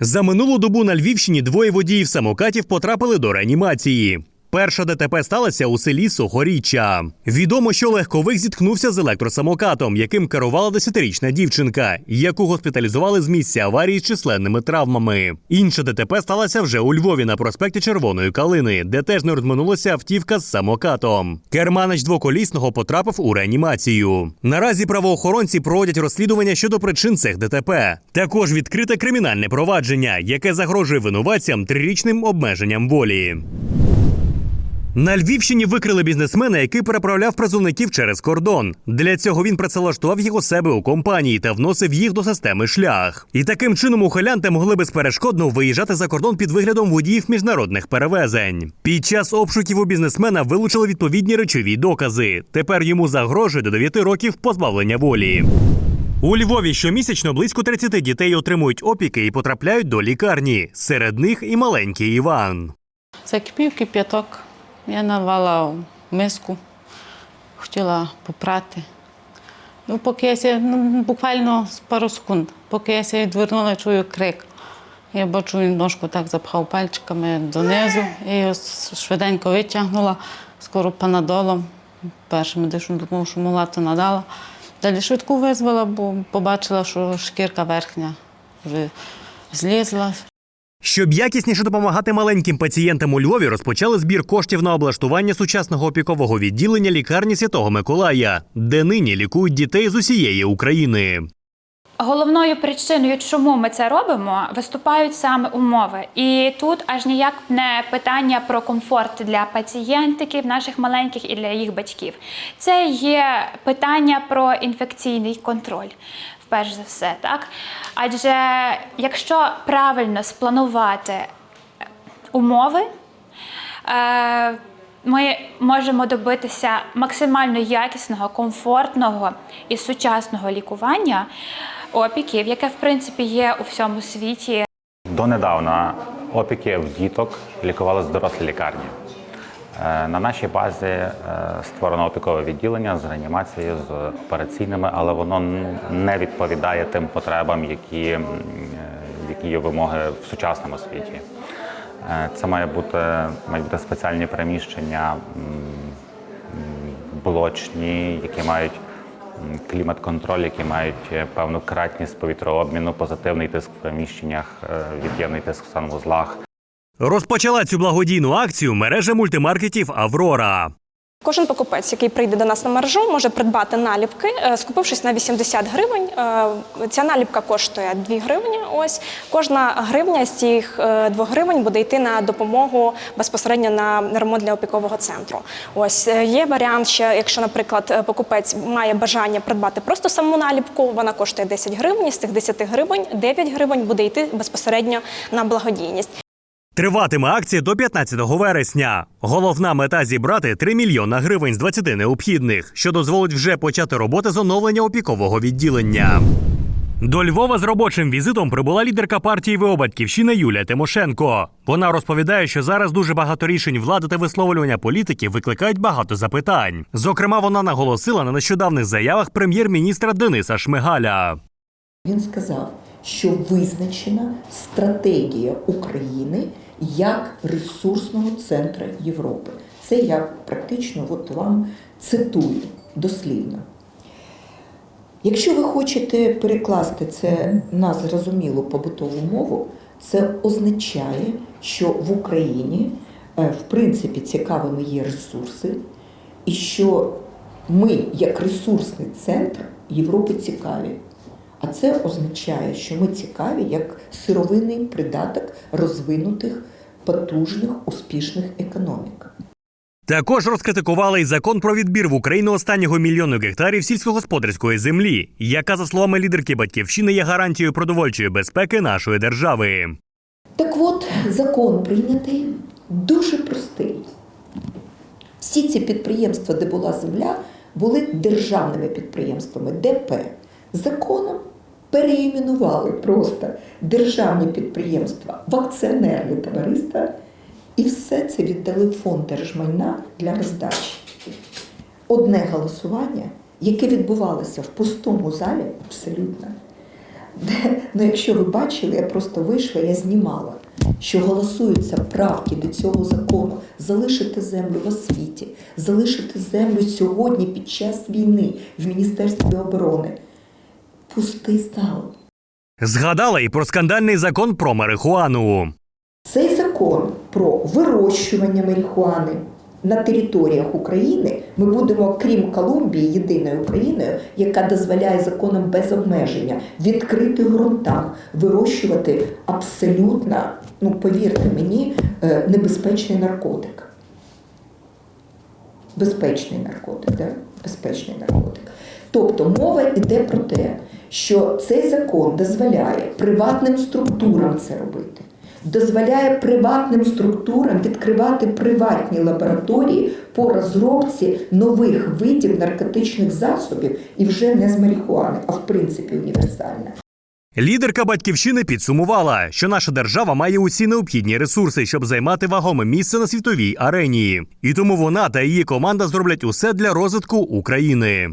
За минулу добу на Львівщині двоє водіїв самокатів потрапили до реанімації. Перша ДТП сталася у селі Сухоріччя. Відомо, що легковик зіткнувся з електросамокатом, яким керувала десятирічна дівчинка, яку госпіталізували з місця аварії з численними травмами. Інша ДТП сталася вже у Львові на проспекті Червоної Калини, де теж не розминулася автівка з самокатом. Керманич двоколісного потрапив у реанімацію. Наразі правоохоронці проводять розслідування щодо причин цих ДТП. Також відкрите кримінальне провадження, яке загрожує винуватцям трирічним обмеженням волі. На Львівщині викрили бізнесмена, який переправляв призовників через кордон. Для цього він працевлаштував у себе у компанії та вносив їх до системи шлях. І таким чином ухилянти могли безперешкодно виїжджати за кордон під виглядом водіїв міжнародних перевезень. Під час обшуків у бізнесмена вилучили відповідні речові докази. Тепер йому загрожує до 9 років позбавлення волі. У Львові щомісячно близько 30 дітей отримують опіки і потрапляють до лікарні. Серед них і маленький Іван. Це Закипів кип'яток. Я навала миску, хотіла попрати. Ну, поки я ся, ну, буквально пару секунд, поки я ся відвернула, чую крик. Я бачу, він ножку так запхав пальчиками донизу. Я його швиденько витягнула, скоро панадолом. Першим медичну допомогу, що могла, то надала. Далі швидку визвала, бо побачила, що шкірка верхня вже злізла, Щоб якісніше допомагати маленьким пацієнтам у Львові, розпочали збір коштів на облаштування сучасного опікового відділення лікарні Святого Миколая, де нині лікують дітей з усієї України. Головною причиною, чому ми це робимо, виступають саме умови. І тут аж ніяк не питання про комфорт для пацієнтиків, наших маленьких і для їх батьків. Це є питання про інфекційний контроль. Перш за все, так адже якщо правильно спланувати умови, е, ми можемо добитися максимально якісного, комфортного і сучасного лікування опіків, яке в принципі є у всьому світі. Донедавна опіки в діток лікували з дорослі лікарні. Е, На нашій базі е, створено опікове відділення з реанімацією, з операційними, але воно не відповідає тим потребам, які, е, які є вимоги в сучасному світі. Це має бути, мають бути спеціальні приміщення, блочні, які мають клімат-контроль, які мають е, певну кратність повітрообміну, позитивний тиск в приміщеннях, е, від'ємний тиск в санвузлах. Розпочала цю благодійну акцію мережа мультимаркетів Аврора. Кожен покупець, який прийде до нас на мережу, може придбати наліпки, е, скупившись на 80 гривень. Е, Ця наліпка коштує 2 гривні. Ось кожна гривня з цих 2 гривень буде йти на допомогу безпосередньо на ремонт для опікового центру. Ось е, є варіант, ще якщо, наприклад, е, покупець має бажання придбати просто саму наліпку, вона коштує 10 гривень. З цих 10 гривень 9 гривень буде йти безпосередньо на благодійність. Триватиме акція до 15 вересня. Головна мета зібрати 3 мільйона гривень з 20 необхідних, що дозволить вже почати роботи з оновлення опікового відділення. До Львова з робочим візитом прибула лідерка партії ВО «Батьківщина» Юлія Тимошенко. Вона розповідає, що зараз дуже багато рішень влади та висловлювання політиків викликають багато запитань. Зокрема, вона наголосила на нещодавних заявах прем'єр-міністра Дениса Шмигаля. Він сказав, що визначена стратегія України як ресурсного центру Європи. Це я практично от вам цитую дослівно. Якщо ви хочете перекласти це на зрозумілу побутову мову, це означає, що в Україні е, в принципі цікавими є ресурси, і що ми, як ресурсний центр Європи, цікаві. А це означає, що ми цікаві як сировинний придаток розвинутих, потужних, успішних економік. Також розкритикували й закон про відбір в Україну останнього мільйону гектарів сільськогосподарської землі, яка, за словами лідерки батьківщини, є гарантією продовольчої безпеки нашої держави. Так от, закон прийнятий дуже простий. Всі ці підприємства, де була земля, були державними підприємствами ДП. Законом переіменували просто державні підприємства в акціонерні товариства і все це віддали в фонд держмайна для роздачі. Одне голосування, яке відбувалося в пустому залі, абсолютно, де, ну якщо ви бачили, я просто вийшла, я знімала, що голосуються правки до цього закону залишити землю в освіті, залишити землю сьогодні під час війни в Міністерстві оборони. Пустий зал. Згадала і про скандальний закон про марихуану. Цей закон про вирощування марихуани на територіях України ми будемо, крім Колумбії, єдиною Україною, яка дозволяє законом без обмеження в відкритих ґрунтах вирощувати абсолютно, ну повірте мені, е, небезпечний наркотик. Безпечний наркотик, да? безпечний наркотик. Тобто мова йде про те, що цей закон дозволяє приватним структурам це робити, дозволяє приватним структурам відкривати приватні лабораторії по розробці нових видів наркотичних засобів і вже не з марихуани, а в принципі універсальна. Лідерка батьківщини підсумувала, що наша держава має усі необхідні ресурси, щоб займати вагоме місце на світовій арені, і тому вона та її команда зроблять усе для розвитку України.